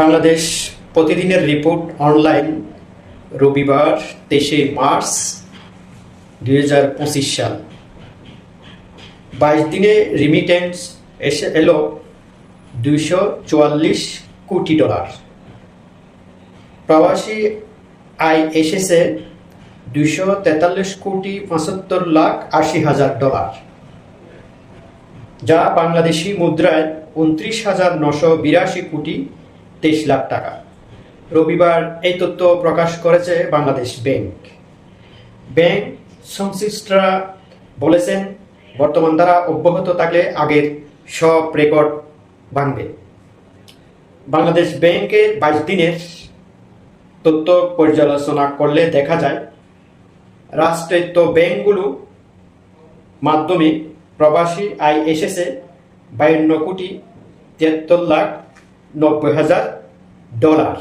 বাংলাদেশ প্রতিদিনের report online রবিবার তেইশে মার্চ দুই হাজার পঁচিশ সাল। বাইশ দিনে রিমিটেন্স এসে এলো দুইশো চুয়াল্লিশ কোটি ডলার। প্রবাসী আয় এসেছে দুইশো তেতাল্লিশ কোটি পঁচাত্তর লাখ আশি হাজার ডলার। যা বাংলাদেশি মুদ্রায় উনত্রিশ হাজার নশো বিরাশি কোটি তেইশ লাখ টাকা। রবিবার এই তথ্য প্রকাশ করেছে বাংলাদেশ ব্যাংক। ব্যাংক সংশ্লিষ্টরা বলেছেন, বর্তমান দ্বারা অব্যাহত থাকলে আগের সব রেকর্ড ভাঙবে। বাংলাদেশ ব্যাংকের বাইশ দিনের তথ্য পর্যালোচনা করলে দেখা যায়, রাষ্ট্রায়ত্ত ব্যাংকগুলো মাধ্যমে প্রবাসী আয় এসেছে বায়ান্ন কোটি তিয়াত্তর লাখ নব্বই হাজার ডলার।